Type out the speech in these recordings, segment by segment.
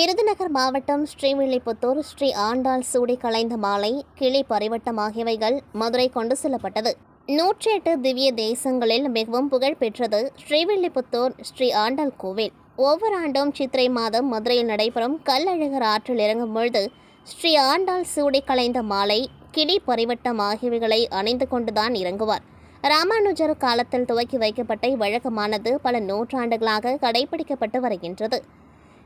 விருதுநகர் மாவட்டம் ஸ்ரீவில்லிபுத்தூர் ஸ்ரீ ஆண்டாள் சூடி கலைந்த மாலை கிளி பரிவட்டம் ஆகியவைகள் மதுரை கொண்டு செல்லப்பட்டது. நூற்றி எட்டு திவ்ய தேசங்களில் மிகவும் புகழ்பெற்றது ஸ்ரீவில்லிபுத்தூர் ஸ்ரீ ஆண்டாள் கோவில். ஒவ்வொரு ஆண்டும் சித்திரை மாதம் மதுரையில் நடைபெறும் கல்லழகர் ஆற்றில் இறங்கும் பொழுது ஸ்ரீ ஆண்டாள் சூடி கலைந்த மாலை கிளி பரிவட்டம் ஆகியவைகளை அணிந்து கொண்டுதான் இறங்குவார். ராமானுஜர் காலத்தில் துவக்கி வைக்கப்பட்ட இவ்வழக்கமானது பல நூற்றாண்டுகளாக கடைபிடிக்கப்பட்டு வருகின்றது.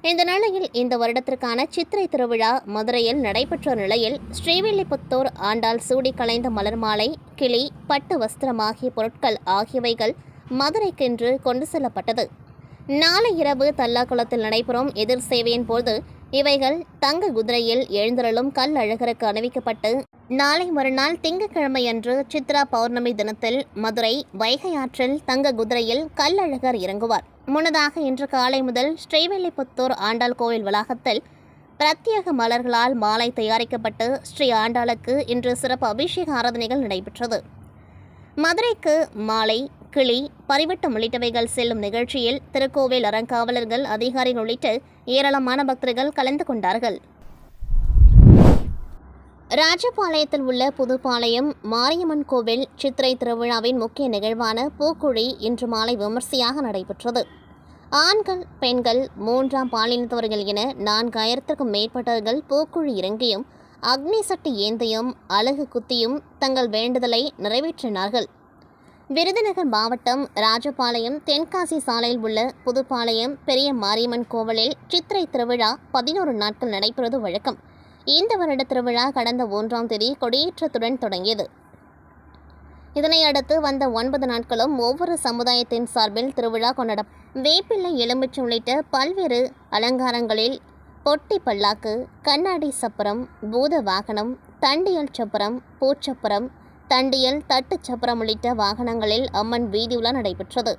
இந்த நிலையில் இந்த வருடத்திற்கான சித்திரை திருவிழா மதுரையில் நடைபெற்ற நிலையில் ஸ்ரீவில்லிபுத்தூர் ஆண்டாள் சூடி கலைந்த மலர் மாலை கிளி பட்டு வஸ்திரம் ஆகிய பொருட்கள் ஆகியவைகள் மதுரைக்கென்று கொண்டு செல்லப்பட்டது. நாளை இரவு தல்லாக்குளத்தில் நடைபெறும் எதிர் சேவையின் போது இவைகள் தங்க குதிரையில் எழுந்தருளும் கல் அழகருக்கு அணிவிக்கப்பட்டு நாளை மறுநாள் திங்கட்கிழமையன்று சித்ரா பௌர்ணமி தினத்தில் மதுரை வைகை ஆற்றில் தங்க குதிரையில் கல் அழகர் இறங்குவார். முன்னதாக இன்று காலை முதல் ஸ்ரீவில்லிபுத்தூர் ஆண்டாள் கோவில் வளாகத்தில் பிரத்யேக மலர்களால் மாலை தயாரிக்கப்பட்டு ஸ்ரீ ஆண்டாளுக்கு இன்று சிறப்பு அபிஷேக ஆராதனைகள் நடைபெற்றது. மதுரைக்கு மாலை கிளி பரிவட்டம் உள்ளிட்டவைகள் செல்லும் நிகழ்ச்சியில் திருக்கோவில் அறங்காவலர்கள் அதிகாரிகள் உள்ளிட்ட ஏராளமான பக்தர்கள் கலந்து கொண்டார்கள். ராஜபாளையத்தில் உள்ள புதுப்பாளையம் மாரியம்மன் கோவில் சித்திரை திருவிழாவின் முக்கிய நிகழ்வான பூக்குழி இன்று மாலை விமர்சையாக நடைபெற்றது. ஆண்கள் பெண்கள் மூன்றாம் பாலினத்தவர்கள் என நான்காயிரத்திற்கும் மேற்பட்டவர்கள் பூக்குழி இறங்கியும் அக்னி சட்டி ஏந்தியும் அழகு குத்தியும் தங்கள் வேண்டுதலை நிறைவேற்றினார்கள். விருதுநகர் மாவட்டம் ராஜபாளையம் தென்காசி சாலையில் உள்ள புதுப்பாளையம் பெரிய மாரியம்மன் கோவிலில் சித்திரை திருவிழா பதினோரு நாட்கள் நடைபெறுவது வழக்கம். இந்த வருட திருவிழா கடந்த ஒன்றாம் தேதி கொடியேற்றத்துடன் தொடங்கியது. இதனை அடுத்து வந்த ஒன்பது நாட்களும் ஒவ்வொரு சமுதாயத்தின் சார்பில் திருவிழா கொண்டாட வேப்பிள்ளை எலுமிச்சை உள்ளிட்ட பல்வேறு அலங்காரங்களில் பொட்டி பல்லாக்கு கண்ணாடி சப்பரம் பூத வாகனம் தண்டியல் சப்பரம் பூச்சப்பரம் தண்டியல் தட்டுச் சப்பரம் உள்ளிட்ட வாகனங்களில் அம்மன் வீதி உலா நடைபெற்றது.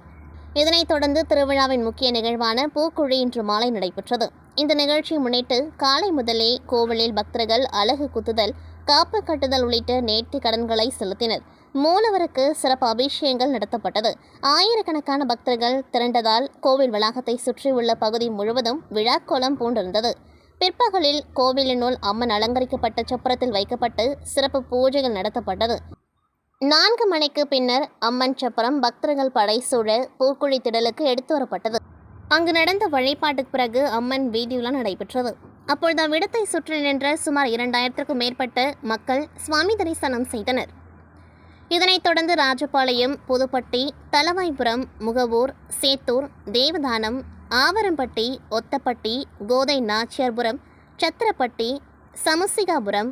இதனைத் தொடர்ந்து திருவிழாவின் முக்கிய நிகழ்வான பூக்குழி இன்று மாலை நடைபெற்றது. இந்த நிகழ்ச்சியை முன்னிட்டு காலை முதலே கோவிலில் பக்தர்கள் அழகு குத்துதல் காப்பு கட்டுதல் உள்ளிட்ட நேர்த்தி கடன்களை செலுத்தினர். மூலவருக்கு சிறப்பு அபிஷேகங்கள் நடத்தப்பட்டது. ஆயிரக்கணக்கான பக்தர்கள் திரண்டதால் கோவில் வளாகத்தை சுற்றியுள்ள பகுதி முழுவதும் விழாக்கோலம் பூண்டிருந்தது. பிற்பகலில் கோவிலினுள் அம்மன் அலங்கரிக்கப்பட்ட சப்பரத்தில் வைக்கப்பட்டு சிறப்பு பூஜைகள் நடத்தப்பட்டது. நான்கு மணிக்கு பின்னர் அம்மன் சப்பரம் பக்தர்கள் படை சூழ பூக்குழி திடலுக்கு எடுத்து வரப்பட்டது. அங்கு நடந்த வழிபாட்டுக்கு பிறகு அம்மன் வீதியுலா நடைபெற்றது. அப்பொழுது அவ்விடத்தை சுற்றி நின்ற சுமார் இரண்டாயிரத்திற்கும் மேற்பட்ட மக்கள் சுவாமி தரிசனம் செய்தனர். இதனைத் தொடர்ந்து ராஜபாளையம் புதுப்பட்டி தலவாய்புரம் முகவூர் சேத்தூர் தேவதானம் ஆவரம்பட்டி ஒத்தப்பட்டி கோதை நாச்சியார்புரம் சத்திரப்பட்டி சமுசிகாபுரம்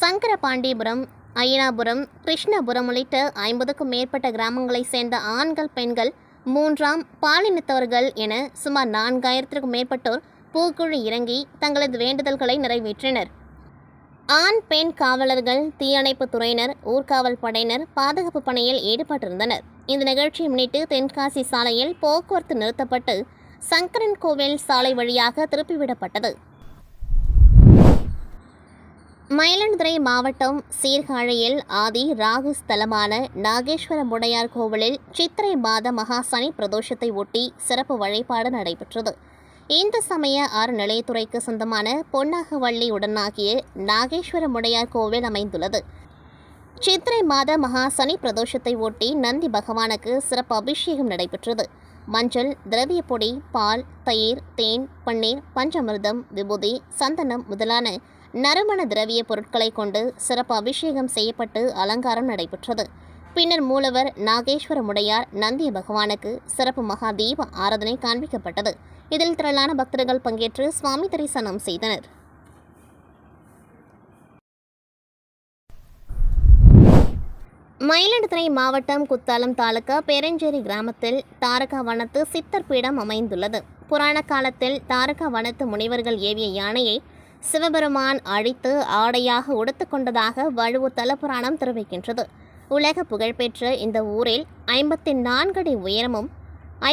சங்கரபாண்டியபுரம் அய்யனாபுரம் கிருஷ்ணபுரம் உள்ளிட்ட ஐம்பதுக்கும் மேற்பட்ட கிராமங்களைச் சேர்ந்த ஆண்கள் பெண்கள் மூன்றாம் பாலினத்தவர்கள் என சுமார் நான்காயிரத்திற்கும் மேற்பட்டோர் பூக்குழு இறங்கி தங்களது வேண்டுதல்களை நிறைவேற்றினர். ஆண் பெண் காவலர்கள் தீயணைப்புத் துறையினர் ஊர்காவல் படையினர் பாதுகாப்பு பணியில் ஈடுபட்டிருந்தனர். இந்த நிகழ்ச்சியை முன்னிட்டு தென்காசி சாலையில் போக்குவரத்து நிறுத்தப்பட்டு சங்கரன் கோவில் சாலை வழியாக திருப்பிவிடப்பட்டது. மயிலாடுதுறை மாவட்டம் சீர்காழியில் ஆதி ராகு ஸ்தலமான நாகேஸ்வர முடையார் கோவிலில் சித்திரை மாத மகா சனி பிரதோஷத்தை ஒட்டி சிறப்பு வழிபாடு நடைபெற்றது. இந்து சமய அறநிலையத்துறைக்கு சொந்தமான பொன்னாகவள்ளி உடனாகிய நாகேஸ்வர முடையார் கோவில் அமைந்துள்ளது. சித்திரை மாத மகா சனி பிரதோஷத்தை ஒட்டி நந்தி பகவானுக்கு சிறப்பு அபிஷேகம் நடைபெற்றது. மஞ்சள் திரவிய பொடி பால் தயிர் தேன் பன்னீர் பஞ்சமிர்தம் விபூதி சந்தனம் முதலான நறுமண திரவிய பொருட்களை கொண்டு சிறப்பு அபிஷேகம் செய்யப்பட்டு அலங்காரம் நடைபெற்றது. பின்னர் மூலவர் நாகேஸ்வர முடையார் நந்திய பகவானுக்கு சிறப்பு மகா தீப ஆராதனை காண்பிக்கப்பட்டது. இதில் திரளான பக்தர்கள் பங்கேற்று சுவாமி தரிசனம் செய்தனர். மயிலாடுதுறை மாவட்டம் குத்தாலம் தாலுகா பெரஞ்சேரி கிராமத்தில் தாரகா வனத்து சித்தர் பீடம் அமைந்துள்ளது. புராண காலத்தில் தாரகா வனத்து முனிவர்கள் ஏவிய யானையை சிவபெருமான் அழித்து ஆடையாக உடுத்துக்கொண்டதாக வழுவு தலபுராணம் தெரிவிக்கின்றது. உலக புகழ்பெற்ற இந்த ஊரில் ஐம்பத்தி நான்கடி உயரமும்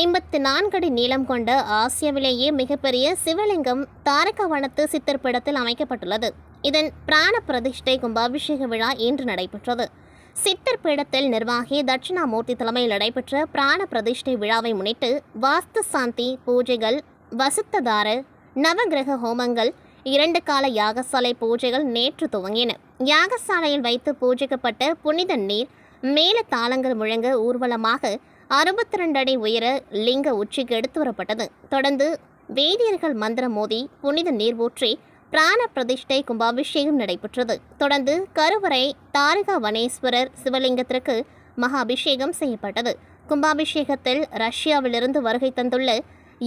ஐம்பத்தி நான்கடி நீளம் கொண்ட ஆசியாவிலேயே மிகப்பெரிய சிவலிங்கம் தாரகவனத்து சித்தர் பீடத்தில் அமைக்கப்பட்டுள்ளது. இதன் பிராண பிரதிஷ்டை கும்பாபிஷேக விழா இன்று நடைபெற்றது. சித்தர் பீடத்தில் நிர்வாகி தட்சிணாமூர்த்தி தலைமையில் நடைபெற்ற பிராண பிரதிஷ்டை விழாவை முன்னிட்டு வாஸ்து சாந்தி பூஜைகள் வசுத்ததார நவகிரக ஹோமங்கள் இரண்டு கால யாகசாலை பூஜைகள் நேற்று துவங்கின. யாகசாலையில் வைத்து பூஜிக்கப்பட்ட புனித நீர் மேல தாளங்கள் முழங்க ஊர்வலமாக அறுபத்தி ரெண்டு அடி உயர லிங்க உச்சிக்கு எடுத்து வரப்பட்டது. தொடர்ந்து வேதியர்கள் மந்திரம் மோதி புனித நீர் ஊற்றி பிராண பிரதிஷ்டை கும்பாபிஷேகம் நடைபெற்றது. தொடர்ந்து கருவறை தாரகா வனேஸ்வரர் சிவலிங்கத்திற்கு மகா அபிஷேகம் செய்யப்பட்டது. கும்பாபிஷேகத்தில் ரஷ்யாவிலிருந்து வருகை தந்துள்ள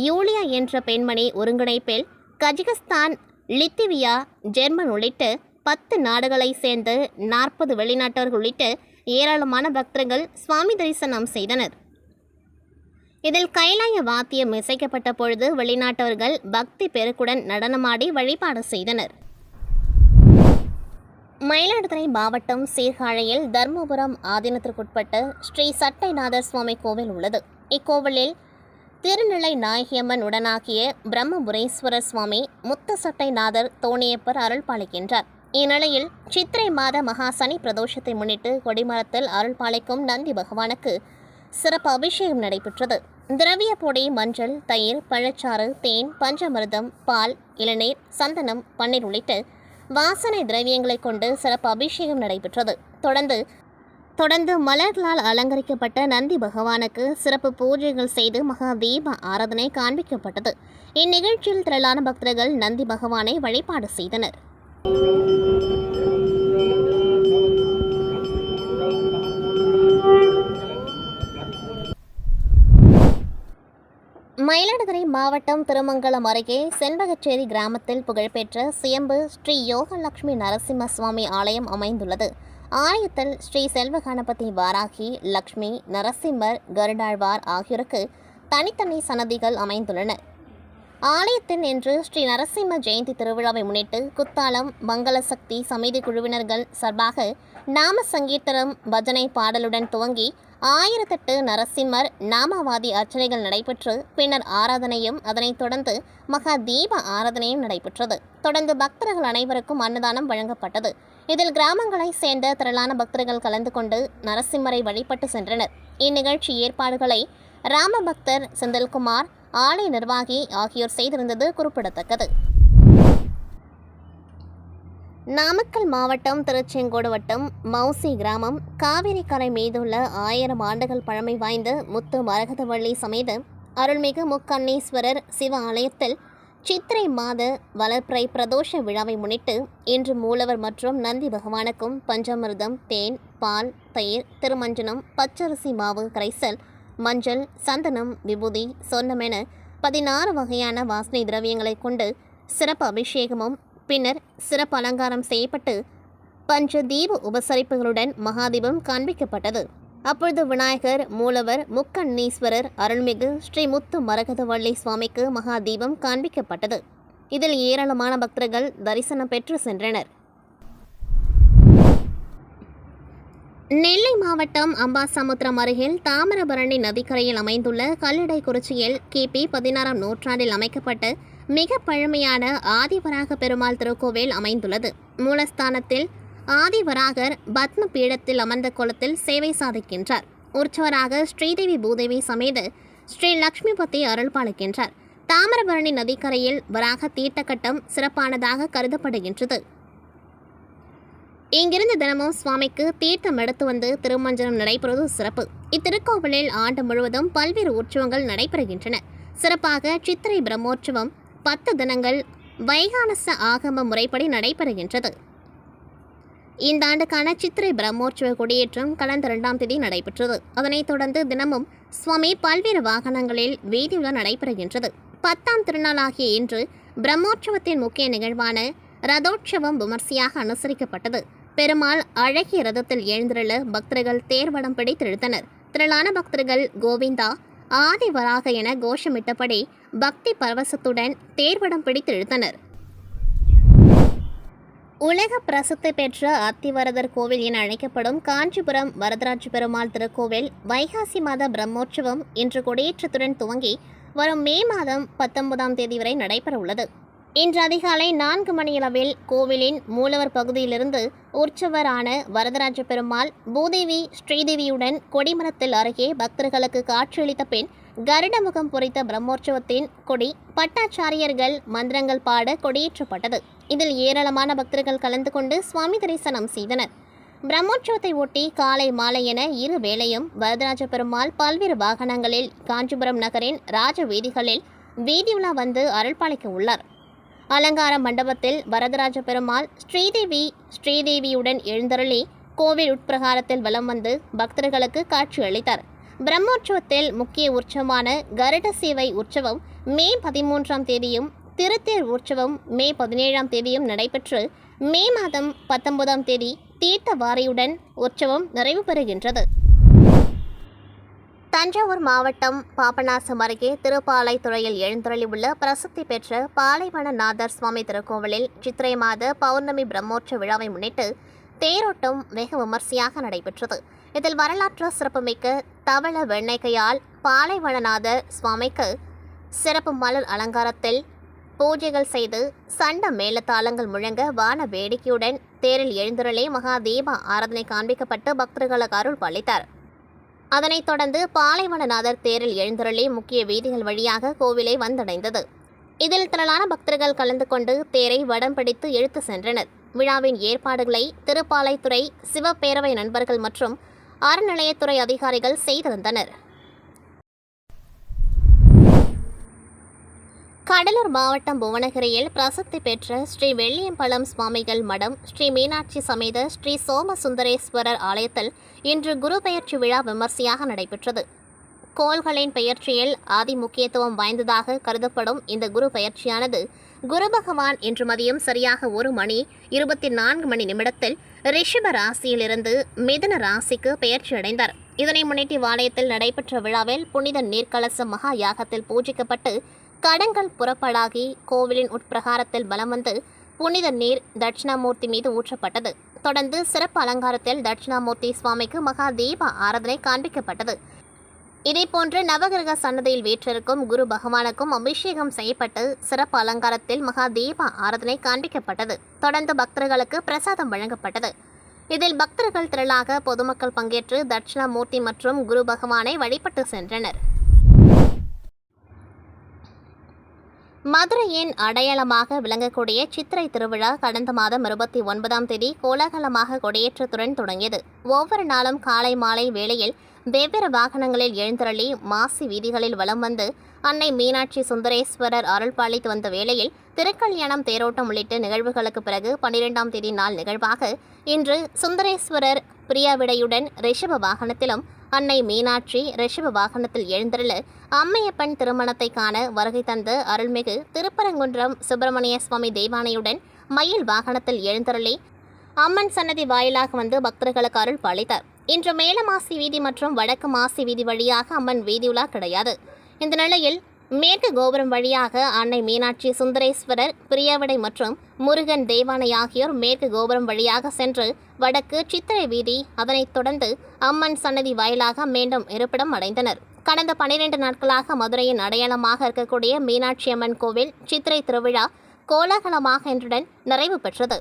யூலியா என்ற பெண்மணி ஒருங்கிணைப்பில் கஜகஸ்தான் லித்திவியா ஜெர்மன் உள்ளிட்ட பத்து நாடுகளை சேர்ந்து நாற்பது வெளிநாட்டவர்கள் உள்ளிட்ட ஏராளமான பக்தர்கள் சுவாமி தரிசனம் செய்தனர். இதில் கைலாய வாத்தியம் இசைக்கப்பட்ட பொழுது வெளிநாட்டவர்கள் பக்தி பெருக்குடன் நடனமாடி வழிபாடு செய்தனர். மயிலாடுதுறை மாவட்டம் சீர்காழியில் தர்மபுரம் ஆதீனத்திற்குட்பட்ட ஸ்ரீ சட்டைநாதர் சுவாமி கோவில் உள்ளது. இக்கோவிலில் திருநிலை நாயகியம்மன் உடனாகிய பிரம்மபுரேஸ்வரர் சுவாமி முத்த சட்டைநாதர் தோணியப்பர் அருள் பாலிக்கின்றார். இந்நிலையில் சித்திரை மாத மகா சனி பிரதோஷத்தை முன்னிட்டு கொடிமரத்தில் அருள் பாலிக்கும் நந்தி பகவானுக்கு சிறப்பு அபிஷேகம் நடைபெற்றது. திரவிய பொடி மஞ்சள் தயிர் பழச்சாறு தேன் பஞ்சமிர்தம் பால் இளநீர் சந்தனம் பன்னீர் உள்ளிட்ட வாசனை திரவியங்களை கொண்டு சிறப்பு அபிஷேகம் நடைபெற்றது. தொடர்ந்து தொடர்ந்து மலர்களால் அலங்கரிக்கப்பட்ட நந்தி பகவானுக்கு சிறப்பு பூஜைகள் செய்து மகா தீப ஆராதனை காண்பிக்கப்பட்டது. இந்நிகழ்ச்சியில் திரளான பக்தர்கள் நந்தி பகவானை வழிபாடு செய்தனர். மயிலாடுதுறை மாவட்டம் திருமங்கலம் அருகே செண்பகச்சேரி கிராமத்தில் புகழ்பெற்ற சுயம்பு ஸ்ரீ யோகலட்சுமி நரசிம்ம சுவாமி ஆலயம் அமைந்துள்ளது. ஆலயத்தில் ஸ்ரீ செல்வ கணபதி வாராகி லக்ஷ்மி நரசிம்மர் கருடாழ்வார் ஆகியோருக்கு தனித்தனி சன்னதிகள் அமைந்துள்ளன. ஆலயத்தின் இன்று ஸ்ரீ நரசிம்ம ஜெயந்தி திருவிழாவை முன்னிட்டு குத்தாலம் மங்களசக்தி சமிதி குழுவினர்கள் சார்பாக நாம சங்கீர்த்தனம் பஜனை பாடலுடன் துவங்கி ஆயிரத்தெட்டு நரசிம்மர் நாமவாதி அர்ச்சனைகள் நடைபெற்று பின்னர் ஆராதனையும் அதனைத் தொடர்ந்து மகா தீப ஆராதனையும் நடைபெற்றது. தொடர்ந்து பக்தர்கள் அனைவருக்கும் அன்னதானம் வழங்கப்பட்டது. இதில் கிராமங்களைச் சேர்ந்த திரளான பக்தர்கள் கலந்து கொண்டு நரசிம்மரை வழிபட்டு சென்றனர். இந்நிகழ்ச்சி ஏற்பாடுகளை ராமபக்தர் செந்தில்குமார் ஆலய நிர்வாகி ஆகியோர் செய்திருந்தது குறிப்பிடத்தக்கது. நாமக்கல் மாவட்டம் திருச்செங்கோடு வட்டம் மௌசி கிராமம். காவிரி கரை மீதுள்ள ஆயிரம் ஆண்டுகள் பழமை வாய்ந்த முத்து மரகதவள்ளி சமேத அருள்மிகு முக்கண்ணீஸ்வரர் சிவ ஆலயத்தில் சித்திரை மாத வளர்ப்பிறை பிரதோஷ விழாவை முன்னிட்டு இன்று மூலவர் மற்றும் நந்தி பகவானுக்கும் பஞ்சாமிர்தம் தேன் பால் தயிர் திருமஞ்சனம் பச்சரிசி மாவு கரைசல் மஞ்சள் சந்தனம் விபூதி சொன்னமென பதினாறு வகையான வாசனை திரவியங்களை கொண்டு சிறப்பு அபிஷேகமும் பின்னர் சிறப்பு அலங்காரம் செய்யப்பட்டு பஞ்ச தீப உபசரிப்புகளுடன் மகாதீபம் காண்பிக்கப்பட்டது. அப்பொழுது விநாயகர் மூலவர் முக்கண்ணீஸ்வரர் அருள்மிகு ஸ்ரீ முத்து மரகதவள்ளி சுவாமிக்கு மகாதீபம் காண்பிக்கப்பட்டது. இதில் ஏராளமான பக்தர்கள் தரிசனம் பெற்று சென்றனர். நெல்லை மாவட்டம் அம்பாசமுத்திரம் அருகில் தாமிரபரணி நதிக்கரையில் அமைந்துள்ள கல்லடைக்குறிச்சியில் கிபி பதினாறாம் நூற்றாண்டில் அமைக்கப்பட்ட மிக பழமையான ஆதிவராக பெருமாள் திருக்கோவில் அமைந்துள்ளது. மூலஸ்தானத்தில் ஆதிவராகர் பத்ம பீடத்தில் அமர்ந்த குளத்தில் சேவை சாதிக்கின்றார். உற்சவராக ஸ்ரீதேவி பூதேவி சமேத ஸ்ரீ லக்ஷ்மிபதி அருள் பாலிக்கின்றார். தாமிரபரணி நதிக்கரையில் வராக தீர்த்தக்கட்டம் சிறப்பானதாக கருதப்படுகின்றது. இங்கிருந்து தினமும் சுவாமிக்கு தீர்த்தம் எடுத்து வந்து திருமஞ்சனம் நடைபெறுவது சிறப்பு. இத்திருக்கோவிலில் ஆண்டு முழுவதும் பல்வேறு உற்சவங்கள் நடைபெறுகின்றன. சிறப்பாக சித்திரை பிரம்மோற்சவம் பத்து தினங்கள் வைகானச ஆகம முறைப்படி நடைபெறுகின்றது. இந்த ஆண்டுக்கான சித்திரை பிரம்மோற்சவ கொடியேற்றம் கடந்த இரண்டாம் தேதி நடைபெற்றது. அதனைத் தொடர்ந்து தினமும் சுவாமி பல்வேறு வாகனங்களில் வீதியுலா நடைபெறுகின்றது. பத்தாம் திருநாளாகிய இன்று பிரம்மோற்சவத்தின் முக்கிய நிகழ்வான ரதோற்சவம் விமர்சையாக அனுசரிக்கப்பட்டது. பெருமாள் அழகிய ரதத்தில் எழுந்திருள பக்தர்கள் தேர்வடம் பிடித்தெழுத்தனர் திரளான பக்தர்கள் கோவிந்தா ஆதிவராக என கோஷமிட்டபடி பக்தி பரவசத்துடன் தேர்வடம் பிடித்தெழுத்தனர் உலக பிரசித்தி பெற்ற அத்திவரதர் கோவில் என அழைக்கப்படும் காஞ்சிபுரம் வரதராஜ பெருமாள் திருக்கோவில் வைகாசி மாத பிரம்மோற்சவம் இன்று கொடியேற்றத்துடன் துவங்கி வரும் மே மாதம் பத்தொன்பதாம் தேதி வரை நடைபெற உள்ளது. இன்று அதிகாலை நான்கு மணியளவில் கோவிலின் மூலவர் பகுதியிலிருந்து உற்சவரான வரதராஜ பெருமாள் பூதேவி ஸ்ரீதேவியுடன் கொடிமரத்தில் அருகே பக்தர்களுக்கு காட்சியளித்த பின் கருடமுகம் பொறித்த பிரம்மோற்சவத்தின் கொடி பட்டாச்சாரியர்கள் மந்திரங்கள் பாட கொடியேற்றப்பட்டது. இதில் ஏராளமான பக்தர்கள் கலந்து கொண்டு சுவாமி தரிசனம் செய்தனர். பிரம்மோற்சவத்தை ஒட்டி காலை மாலை என இரு வேளையும் வரதராஜ பெருமாள் பல்வேறு வாகனங்களில் காஞ்சிபுரம் நகரின் ராஜ வீதிகளில் வீதி உலா வந்து அருள்பாலிக்க உள்ளார். அலங்கார மண்டபத்தில் வரதராஜ பெருமாள் ஸ்ரீதேவி ஸ்ரீதேவியுடன் எழுந்தருளி கோவில் உட்பிரகாரத்தில் வலம் வந்து பக்தர்களுக்கு காட்சி அளித்தார். பிரம்மோற்சவத்தில் முக்கிய உற்சவமான கருட சேவை உற்சவம் மே பதிமூன்றாம் தேதியும் திருத்தேர் உற்சவம் மே பதினேழாம் தேதியும் நடைபெற்று மே மாதம் பத்தொன்பதாம் தேதி தீர்த்த வாரியுடன் உற்சவம் நிறைவு பெறுகின்றது. தஞ்சாவூர் மாவட்டம் பாபநாசம் அருகே திருப்பாலைத்துறையில் எழுந்தருளியுள்ள பிரசித்தி பெற்ற பாலைவனநாதர் சுவாமி திருக்கோவிலில் சித்திரை மாத பௌர்ணமி பிரம்மோற்சவ விழாவை முன்னிட்டு தேரோட்டம் வெகு விமர்சையாக நடைபெற்றது. இதில் வரலாற்று சிறப்புமிக்க தவள வெண்ணைக்கையால் பாலைவனநாதர் சுவாமிக்கு சிறப்பு மலர் அலங்காரத்தில் பூஜைகள் செய்து சண்ட மேலத்தாளங்கள் முழங்க வான வேடிக்கையுடன் தேரில் எழுந்தருளே மகா தீப ஆராதனை காண்பிக்கப்பட்டு பக்தர்களுக்கு அருள் பாலித்தார். அதனைத் தொடர்ந்து பாலைவனநாதர் தேரில் எழுந்தருளி முக்கிய வீதிகள் வழியாக கோவிலை வந்தடைந்தது. இதில் திரளான பக்தர்கள் கலந்து கொண்டு தேரை வடம் பிடித்து இழுத்து சென்றனர். விழாவின் ஏற்பாடுகளை திருப்பாலைத்துறை சிவப்பேரவை நண்பர்கள் மற்றும் அறநிலையத்துறை அதிகாரிகள் செய்திருந்தனர். கடலூர் மாவட்டம் புவனகிரியில் பிரசித்தி பெற்ற ஸ்ரீ வெள்ளியம்பலம் சுவாமிகள் மடம் ஸ்ரீ மீனாட்சி சமேத ஸ்ரீ சோமசுந்தரேஸ்வரர் ஆலயத்தில் இன்று குரு பெயர்ச்சி விழா விமர்சையாக நடைபெற்றது. கோள்களின் பெயர்ச்சியில் ஆதி முக்கியத்துவம் வாய்ந்ததாக கருதப்படும் இந்த குரு பெயர்ச்சியானது குரு பகவான் இன்று மதியம் சரியாக ஒரு மணி இருபத்தி நான்கு மணி நிமிடத்தில் ரிஷப ராசியிலிருந்து மிதுன ராசிக்கு பெயர்ச்சி அடைந்தார். இதனை முன்னிட்டு வாளையத்தில் நடைபெற்ற விழாவில் புனித நீர்க்கலச மகா யாகத்தில் பூஜிக்கப்பட்டு கடங்கள் புறப்படாகி கோவிலின் உட்பிரகாரத்தில் பலம் வந்து புனித நீர் தட்சிணாமூர்த்தி மீது ஊற்றப்பட்டது. தொடர்ந்து சிறப்பு அலங்காரத்தில் தட்சிணாமூர்த்தி சுவாமிக்கு மகா தீப ஆராதனை காண்பிக்கப்பட்டது. இதேபோன்று நவகிரக சன்னதியில் வீற்றிருக்கும் குரு பகவானுக்கும் அபிஷேகம் செய்யப்பட்டு சிறப்பு அலங்காரத்தில் மகா தீப ஆராதனை காண்பிக்கப்பட்டது. தொடர்ந்து பக்தர்களுக்கு பிரசாதம் வழங்கப்பட்டது. இதில் பக்தர்கள் திரளாக பொதுமக்கள் பங்கேற்று தட்சிணாமூர்த்தி மற்றும் குரு பகவானை வழிபட்டு சென்றனர். மதுரையின் அடையாளமாக விளங்கக்கூடிய சித்திரை திருவிழா கடந்த மாதம் இருபத்தி ஒன்பதாம் தேதி கோலாகலமாக கொடியேற்றத்துடன் தொடங்கியது. ஒவ்வொரு நாளும் காலை மாலை வேளையில் வெவ்வேறு வாகனங்களில் எழுந்தருளி மாசி வீதிகளில் வலம் வந்து அன்னை மீனாட்சி சுந்தரேஸ்வரர் அருள் பாலித்து வந்த வேளையில் திருக்கல்யாணம் தேரோட்டம் உள்ளிட்ட நிகழ்வுகளுக்கு பிறகு பன்னிரெண்டாம் தேதி நாள் நிகழ்வாக இன்று சுந்தரேஸ்வரர் பிரியாவிடையுடன் ரிஷப வாகனத்திலும் அன்னை மீனாட்சி ரிஷப வாகனத்தில் எழுந்தருள அம்மையப்பன் திருமணத்தை காண வருகை தந்த அருள்மிகு திருப்பரங்குன்றம் சுப்பிரமணிய சுவாமி தேவானையுடன் மயில் வாகனத்தில் எழுந்தருளி அம்மன் சன்னதி வாயிலாக வந்து பக்தர்களுக்கு அருள் பாலித்தார் இன்று மேல மாசி வீதி மற்றும் வடக்கு மாசி வீதி வழியாக அம்மன் வீதியுலா கிடையாது. இந்த நிலையில் மேற்கு கோபுரம் வழியாக அன்னை மீனாட்சி சுந்தரேஸ்வரர் பிரியாவிடை மற்றும் முருகன் தேவானை ஆகியோர் மேற்கு கோபுரம் வழியாக சென்று வடக்கு சித்திரை வீதி அதனைத் தொடர்ந்து அம்மன் சன்னதி வாயிலாக மீண்டும் இருப்பிடம் அடைந்தனர். கடந்த பனிரெண்டு நாட்களாக மதுரையின் அடையாளமாக இருக்கக்கூடிய மீனாட்சி அம்மன் கோவில் சித்திரை திருவிழா கோலாகலமாக இன்றுடன் நிறைவு பெற்றது.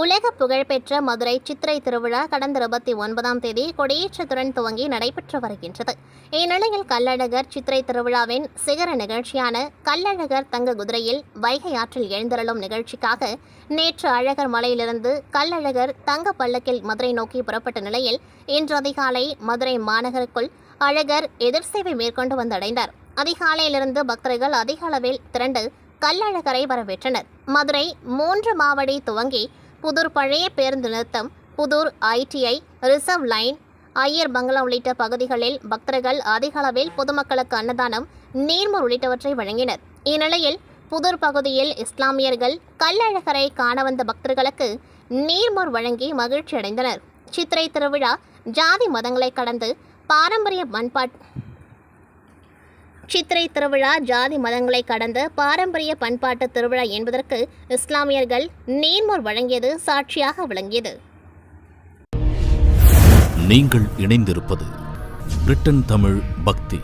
உலக புகழ்பெற்ற மதுரை சித்திரை திருவிழா கடந்த இருபத்தி ஒன்பதாம் தேதி கொடியேற்றத்துடன் துவங்கி நடைபெற்று வருகின்றது. இந்நிலையில் கள்ளழகர் சித்திரை திருவிழாவின் சிகர நிகழ்ச்சியான கள்ளழகர் தங்க குதிரையில் வைகை ஆற்றில் எழுந்தருளும் நிகழ்ச்சிக்காக நேற்று அழகர் மலையிலிருந்து கள்ளழகர் தங்க பல்லக்கில் மதுரை நோக்கி புறப்பட்ட நிலையில் இன்று அதிகாலை மதுரை மாநகருக்குள் அழகர் எதிர் சேவை மேற்கொண்டு வந்தடைந்தார். அதிகாலையிலிருந்து பக்தர்கள் அதிக அளவில் திரண்டு கள்ளழகரை வரவேற்றனர். மதுரை மூன்று மாவடி துவங்கி புதூர் பழைய பேருந்து நிறுத்தம் Pudur ITI reserve line Iyer bungalow உள்ளிட்ட பகுதிகளில் பக்தர்கள் அதிக அளவில் பொதுமக்களுக்கு அன்னதானம் நீர்மோர் உள்ளிட்டவற்றை வழங்கினர். இந்நிலையில் புதூர் பகுதியில் இஸ்லாமியர்கள் கல்லழகரை காண வந்த பக்தர்களுக்கு நீர்மோர் வழங்கி மகிழ்ச்சி அடைந்தனர் சித்திரை திருவிழா ஜாதி மதங்களை கடந்து பாரம்பரிய பண்பாட் சித்திரை திருவிழா ஜாதி மதங்களை கடந்த பாரம்பரிய பண்பாட்டு திருவிழா என்பதற்கு இஸ்லாமியர்கள் நேர்மோர் வழங்கியது சாட்சியாக விளங்கியது. நீங்கள் இணைந்திருப்பது பிரிட்டன் தமிழ் பக்தி.